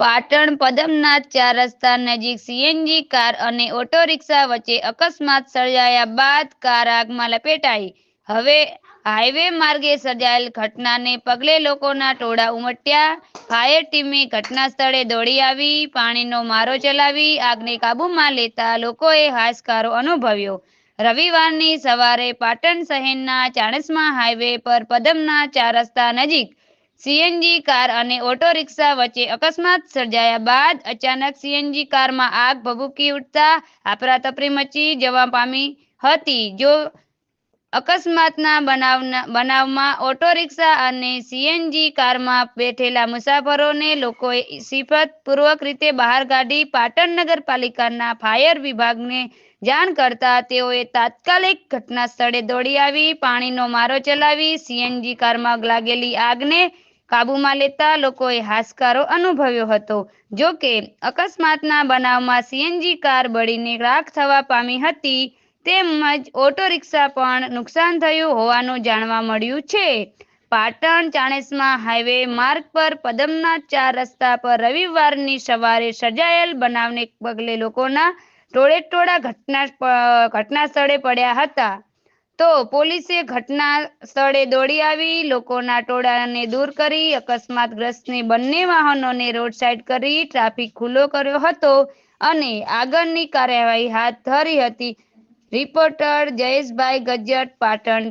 પાટણ પદમનાથ ચાર રસ્તા નજીક સીએનજી કાર અને ઓટો રિક્ષા વચ્ચે અકસ્માત સર્જાયા બાદ કાર આગમાં લપેટાઈ. હવે હાઈવે માર્ગે સર્જાયેલ ઘટનાને પગલે લોકોના ટોળા ઉમટ્યા. ફાયર ટીમે ઘટના સ્થળે દોડી આવી, પાણીનો મારો ચલાવી, આગને કાબૂમાં લેતા લોકોએ હાશકારો અનુભવ્યો. રવિવારની સવારે પાટણ શહેરના ચાણસ્મા હાઈવે પર પદમના ચાર રસ્તા નજીક સીએનજી કાર અને ઓટો રિક્ષા વચ્ચે અકસ્માત સર્જાયા બાદ અચાનક સીએનજી કારમાં આગ ભભૂકી ઉઠતા અફરાતફરી મચી જવા પામી હતી. જો અકસ્માતના બનાવના, બનાવમાં ઓટો રિક્ષા અને સીએનજી કારમાં બેઠેલા મુસાફરોને લોકોએ સિફતપૂર્વક રીતે બહાર કાઢી પાટણ નગરપાલિકાના ફાયર વિભાગને જાણ કરતા તેઓએ તાત્કાલિક ઘટના સ્થળે દોડી આવી, પાણીનો મારો ચલાવી, સીએનજી કારમાં લાગેલી આગને કાબૂમાં લેતા લોકોએ હાશકારો અનુભવ્યો હતો. જો કે, અકસ્માતના બનાવમાં સીએનજી કાર બળીને રાખ થવા પામી હતી, તેમજ ઓટો રિક્ષા પણ નુકસાન થયું હોવાનું જાણવા મળ્યું છે. પાટણ ચાણેસમાં હાઈવે માર્ગ પર પદમનાથ ચાર રસ્તા પર રવિવારની સવારે સર્જાયેલ બનાવને પગલે લોકોના ટોળે ટોળા ઘટના ઘટના સ્થળે પડ્યા હતા. તો પોલીસે ઘટના સ્થળે દોડી આવી, લોકોના ટોળાને દૂર કરી, અકસ્માતગ્રસ્તને બંને વાહનોને રોડ સાઈડ કરી, ટ્રાફિક ખુલ્લો કર્યો હતો અને આગળની કાર્યવાહી હાથ ધરી હતી. રિપોર્ટર જયેશભાઈ ગજ્જટ પાટણ